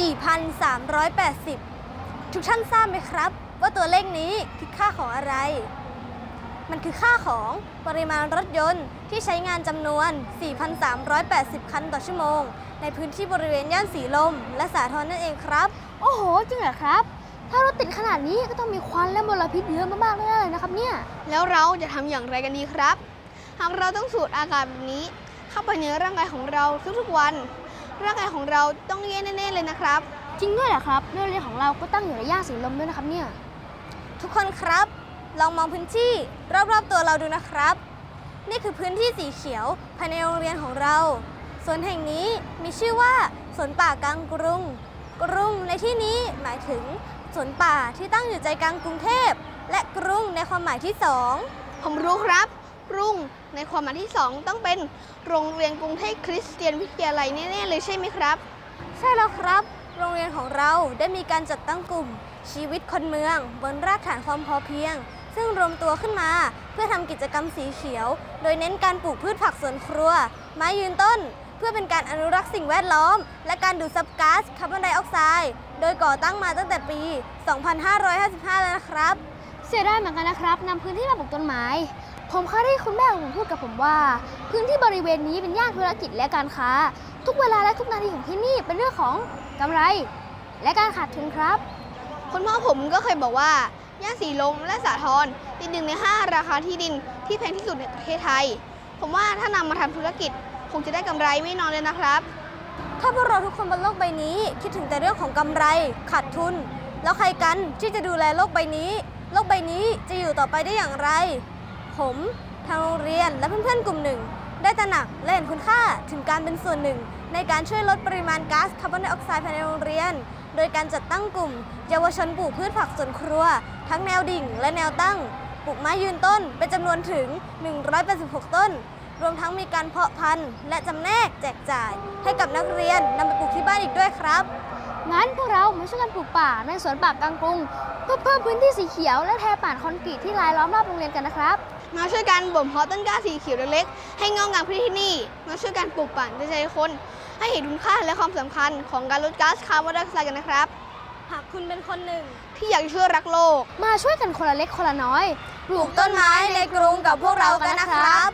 4,380 ทุกท่านทราบไหมครับ ว่าตัวเลขนี้คือค่าของอะไร มันคือค่าของปริมาณรถยนต์ที่ใช้งานจำนวน 4,380 คันต่อชั่วโมง ในพื้นที่บริเวณย่านสีลม และสาทรนั่นเองครับ โอ้โห จริงเหรอครับ ถ้ารถติดขนาดนี้ก็ต้องมีควันและมลพิษเยอะมากๆแน่ๆเลยนะครับเนี่ย แล้วเราจะทำอย่างไรกันดีครับ หากเราต้องสูดอากาศแบบนี้ เข้าไปในร่างกายของเราทุกๆวัน ร่างกายของเราต้องแย่แน่ๆเลยนะครับ จริงด้วยเหรอครับโรงเรียนของเราก็ตั้งอยู่ในย่านสีลมด้วยนะครับเนี่ย ทุกคนครับ ลองมองพื้นที่รอบๆตัวเราดูนะครับ นี่คือพื้นที่สีเขียวภายในโรงเรียนของเราสวนแห่งนี้มีชื่อว่าสวนป่ากลางกรุง กรุงในที่นี้หมายถึงสวนป่าที่ตั้งอยู่ใจกลางกรุงเทพ และกรุงในความหมายที่สอง ผมรู้ครับรุ่ง ในความหมายที่สองต้องเป็นโรงเรียนกรุงเทพคริสเตียนวิทยาลัยแน่ๆเลยใช่ไหมครับ ใช่แล้วครับ โรงเรียนของเราได้มีการจัดตั้งกลุ่ม ชีวิตคนเมือง บนรากฐานความพอเพียง ซึ่งรวมตัวขึ้นมา เพื่อทำกิจกรรมสีเขียว โดยเน้นการปลูกพืชผักสวนครัว ไม้ยืนต้น เพื่อเป็นการอนุรักษ์สิ่งแวดล้อม และการดูดซับก๊าซคาร์บอนไดออกไซด์โดยก่อตั้งมาตั้งแต่ปี 2555 แล้วนะครับ เสียดายเหมือนกันนะครับนำพื้นที่มาปลูกต้นไม้ ผมเคยได้คุณแม่ของผมพูดกับผมว่า พื้นที่บริเวณนี้เป็นย่านธุรกิจและการค้า ทุกเวลาและทุกนาทีของที่นี่เป็นเรื่องของกำไร และการขาดทุนครับ คุณพ่อผมก็เคยบอกว่าย่านสีลมและสาทรเป็นหนึ่งในห้าราคาที่ดินที่แพงที่สุดในประเทศไทย ผมว่าถ้านำมาทำธุรกิจคงจะได้กำไรไม่น้อยเลยนะครับ ถ้าพวกเราทุกคนบนโลกใบนี้คิดถึงแต่เรื่องของกำไรขาดทุน แล้วใครกันที่จะดูแลโลกใบนี้ โลกใบนี้จะอยู่ต่อไปได้อย่างไร ผมทางโรงเรียนและเพื่อนๆ กลุ่มหนึ่ง ได้ตระหนักและเห็นคุณค่าถึงการเป็นส่วนหนึ่ง ในการช่วยลดปริมาณก๊าซคาร์บอนไดออกไซด์ภายในโรงเรียน โดยการจัดตั้งกลุ่ม เยาวชนปลูกพืชผักสวนครัว ทั้งแนวดิ่งและแนวตั้งปลูกไม้ยืนต้นเป็นจำนวนถึง 186 ต้น รวมทั้งมีการเพาะพันธุ์ และจำแนกแจกจ่าย ให้กับนักเรียนนำไปปลูกที่บ้านอีกด้วยครับ งั้นพวกเรามาช่วยกันปลูกป่าในสวนป่ากลางกรุงเพื่อเพิ่มพื้นที่สีเขียวและแทป่านคอนกรีตที่รายล้อมรอบโรงเรียนกันนะครับ มาช่วยกันบ่มเพาะต้นกล้าสีเขียวเล็กๆให้งอกงามขึ้นที่นี่ มาช่วยกันปลูกป่าในใจคน ให้เห็นคุณค่าและความสำคัญของการลดก๊าซคาร์บอนไดออกไซด์กันนะครับ หากคุณเป็นคนหนึ่ง ที่อยากช่วยรักโลก มาช่วยกันคนละเล็กคนละน้อย ปลูกต้นไม้ในกรุงกับพวกเรากันนะครับ